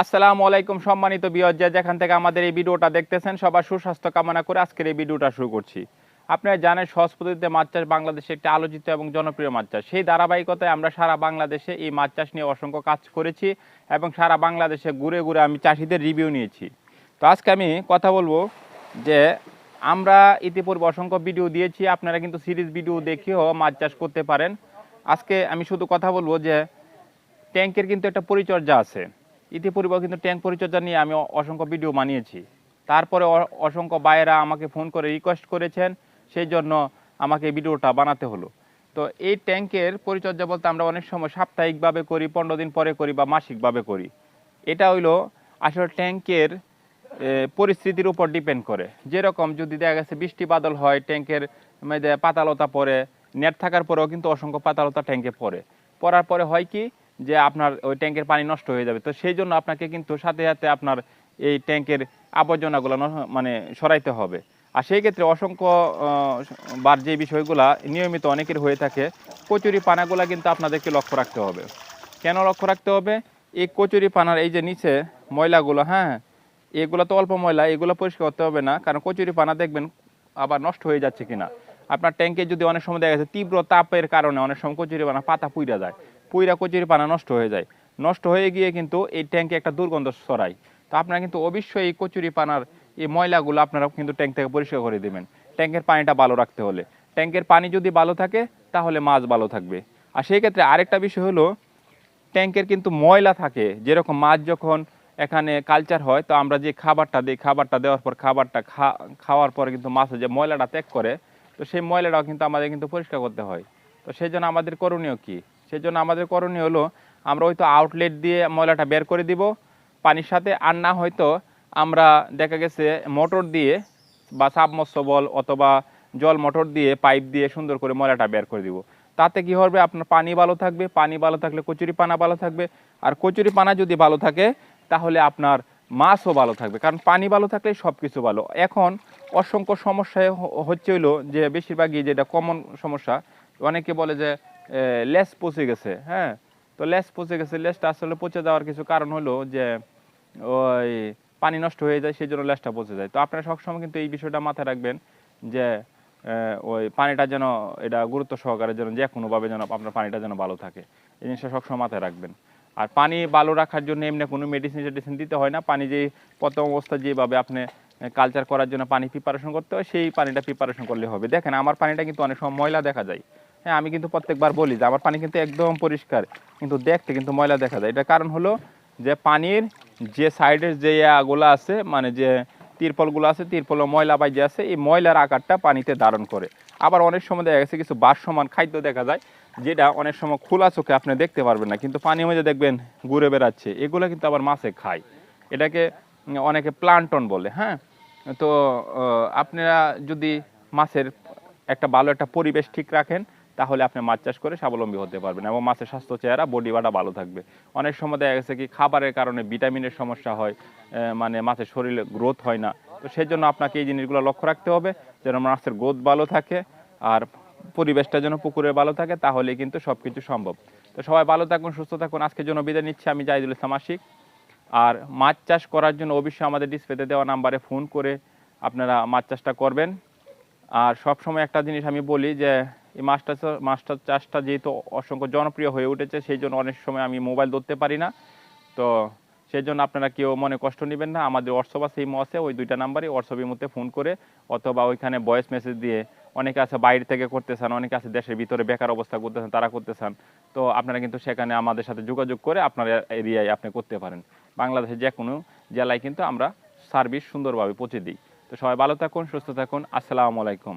আসসালামু আলাইকুম সম্মানিত বিয়জ্জা যেখান থেকে আমাদের এই ভিডিওটা দেখতেছেন, সবার সুস্বাস্থ্য কামনা করে আজকের এই ভিডিওটা শুরু করছি। আপনারা জানেন, সহজ পদ্ধতিতে মাছ চাষ বাংলাদেশে একটি আলোচিত এবং জনপ্রিয় মাছ চাষ। সেই ধারাবাহিকতায় আমরা সারা বাংলাদেশে এই মাছ চাষ নিয়ে অসংখ্য কাজ করেছি এবং সারা বাংলাদেশে ঘুরে ঘুরে আমি চাষিদের রিভিউ নিয়েছি। তো আজকে আমি কথা বলব যে আমরা ইতিপূর্বে অসংখ্য ভিডিও দিয়েছি, আপনারা কিন্তু সিরিজ ভিডিও দেখেও মাছ চাষ করতে পারেন। আজকে আমি শুধু কথা বলব যে ট্যাঙ্কের কিন্তু একটা পরিচর্যা আছে। ইতিপূর্বে কিন্তু ট্যাঙ্ক পরিচর্যা নিয়ে আমি অসংখ্য ভিডিও বানিয়েছি। তারপরে অসংখ্য বায়েরা আমাকে ফোন করে রিকোয়েস্ট করেছেন, সেই জন্য আমাকে ভিডিওটা বানাতে হলো। তো এই ট্যাঙ্কের পরিচর্যা বলতে আমরা অনেক সময় সাপ্তাহিকভাবে করি, পনেরো দিন পরে করি বা মাসিকভাবে করি। এটা হইল আসলে ট্যাঙ্কের পরিস্থিতির উপর ডিপেন্ড করে। যেরকম যদি দেখা গেছে বৃষ্টি বাদল হয়, ট্যাঙ্কের পাতালতা পড়ে, নেট থাকার পরেও কিন্তু অসংখ্য পাতালতা ট্যাঙ্কে পড়ে। পড়ার পরে হয় কি যে আপনার ওই ট্যাঙ্কের পানি নষ্ট হয়ে যাবে। তো সেই জন্য আপনাকে কিন্তু সাথে সাথে আপনার এই ট্যাঙ্কের আবর্জনাগুলো মানে সরাইতে হবে। আর সেই ক্ষেত্রে অসংখ্য বার যে বিষয়গুলা নিয়মিত অনেকের হয়ে থাকে, কচুরি পানাগুলা কিন্তু আপনাদেরকে লক্ষ্য রাখতে হবে। কেন লক্ষ্য রাখতে হবে? এই কচুরি পানার এই যে নিচে ময়লাগুলো হ্যাঁ এগুলো তো অল্প ময়লা, এগুলো পরিষ্কার করতে হবে না, কারণ কচুরি পানা দেখবেন আবার নষ্ট হয়ে যাচ্ছে কিনা। আপনার ট্যাঙ্কে যদি অনেক সময় দেখা যাচ্ছে তীব্র তাপের কারণে অনেক সময় কচুরি পানা পাতা পুইরা যায়। পুইরা কচুরি পানা নষ্ট হয়ে যায়। নষ্ট হয়ে গিয়ে কিন্তু এই ট্যাঙ্কে একটা দুর্গন্ধ ছড়ায়। তো আপনারা কিন্তু অবশ্যই এই কচুরি পানার এই ময়লাগুলো আপনারা কিন্তু ট্যাঙ্ক থেকে পরিষ্কার করে দেবেন। ট্যাঙ্কের পানিটা ভালো রাখতে হলে। ট্যাঙ্কের পানি যদি ভালো থাকে, তাহলে মাছ ভালো থাকবে। আর সেই ক্ষেত্রে আরেকটা বিষয় হলো ট্যাঙ্কের কিন্তু ময়লা থাকে। যেরকম মাছ যখন এখানে কালচার হয়, তো আমরা যে খাবারটা দিই, খাবারটা দেওয়ার পর খাবারটা খা- খাওয়ার পরে কিন্তু মাছের যে ময়লাটা ত্যাগ করে, তো সেই ময়লাটাও কিন্তু আমাদের কিন্তু পরিষ্কার করতে হয়। তো সেই জন্য আমাদের করণীয় কি? সেই জন্য আমাদের করণীয় হলো, আমরা হয়তো আউটলেট দিয়ে ময়লাটা বের করে দিব, পানির সাথে, আর না হয়তো আমরা দেখা গেছে মোটর দিয়ে বা সাবমর্সবল অথবা জল মোটর দিয়ে পাইপ দিয়ে সুন্দর করে ময়লাটা বের করে দিব। তাতে কি হবে? আপনার পানি ভালো থাকবে, পানি ভালো থাকলে কচুরি পানা ভালো থাকবে, আর কচুরি পানা যদি ভালো থাকে, তাহলে আপনার মাছও ভালো থাকবে, কারণ পানি ভালো থাকলে সব কিছু ভালো। এখন অসংখ্য সমস্যায় হ- হচ্ছে হইল যে, বেশিরভাগই যেটা কমন সমস্যা, অনেকে বলে যে লেস পচে গেছে হ্যাঁ? তো লেস পচে গেছে, লেসটা আসলে পচে যাওয়ার কিছু কারণ হলো যে, ওই পানি নষ্ট হয়ে যায়, সেই জন্য লেসটা পচে যায়। তো আপনারা সবসময় কিন্তু এই বিষয়টা মাথায় রাখবেন যে ওই পানিটা যেন এটা গুরুত্ব সহকারে যেন যে কোনোভাবে যেন আপনার পানিটা যেন ভালো থাকে। এই জিনিসটা সবসময় মাথায় রাখবেন। আর পানি ভালো রাখার জন্য এমনি কোনো মেডিসিন টেডিসিন দিতে হয় না। পানি যে প্রথম অবস্থা যেভাবে আপনি কালচার করার জন্য পানি প্রিপারেশন করতে হয়, সেই পানিটা প্রিপারেশন করলে হবে। দেখেন, আমার পানিটা কিন্তু অনেক সময় ময়লা দেখা যায়। হ্যাঁ আমি কিন্তু প্রত্যেকবার বলি যে আমার পানি কিন্তু একদম পরিষ্কার, কিন্তু দেখতে কিন্তু ময়লা দেখা যায়। এটা কারণ হলো যে পানির যে সাইডের যে ইয়াগুলো আছে মানে যে তিরপলগুলো আছে তিরপল ময়লা বাইজে আছে, এই ময়লার আকারটা পানিতে ধারণ করে। আবার অনেক সময় দেখা গেছে কিছু বাসমান খাদ্য দেখা যায়, যেটা অনেক সময় খোলা চোখে আপনি দেখতে পারবেন না, কিন্তু পানির মধ্যে দেখবেন ঘুরে বেড়াচ্ছে। এগুলো কিন্তু আবার মাছে খায়। এটাকে অনেকে প্লান্টন বলে হ্যাঁ? তো আপনারা যদি মাছের একটা ভালো একটা পরিবেশ ঠিক রাখেন তাহলে আপনি মাছ চাষ করে স্বাবলম্বী হতে পারবেন এবং মাছের স্বাস্থ্য, চেহারা বডি বাটা ভালো থাকবে। অনেক সময় দেখা গেছে কি খাবারের কারণে ভিটামিনের সমস্যা হয় মানে মাছের শরীরে গ্রোথ হয় না। তো সেই জন্য আপনাকে এই জিনিসগুলো লক্ষ্য রাখতে হবে, যেন মাছের গ্রোথ ভালো থাকে আর পরিবেশটা যেন পুকুরে ভালো থাকে তাহলে কিন্তু সব কিছু সম্ভব। তো সবাই ভালো থাকুন, সুস্থ থাকুন। আজকের জন্য বিদায় নিচ্ছি, আমি জাহিদুল ইসলাম আশিক। আর মাছ চাষ করার জন্য অবশ্যই আমাদের ডিসপ্লেতে দেওয়া নাম্বারে ফোন করে আপনারা মাছ চাষটা করবেন। আর সব সময় একটা জিনিস আমি বলি যে এই মাছটা মাছটা চাষটা যেহেতু অসংখ্য জনপ্রিয় হয়ে উঠেছে, সেই জন্য অনেক সময় আমি মোবাইল ধরতে পারি না। তো সেই জন্য আপনারা কেউ মনে কষ্ট নেবেন না। আমাদের হোয়াটসঅ্যাপ আছে ইমো আছে, ওই দুইটা নাম্বারে হোয়াটসঅ্যাপের মধ্যে ফোন করে অথবা ওইখানে ভয়েস মেসেজ দিয়ে অনেকে আছে বাইরে থেকে করতেছেন, অনেকে আছে দেশের ভিতরে বেকার অবস্থা করতেছেন, তারা করতেছেন। তো আপনারা কিন্তু সেখানে আমাদের সাথে যোগাযোগ করে আপনার এরিয়ায় আপনি করতে পারেন। বাংলাদেশের যে কোনো জেলায় কিন্তু আমরা সার্ভিস সুন্দরভাবে পৌঁছে দিই। তো সবাই ভালো থাকুন, সুস্থ থাকুন। আসসালামু আলাইকুম।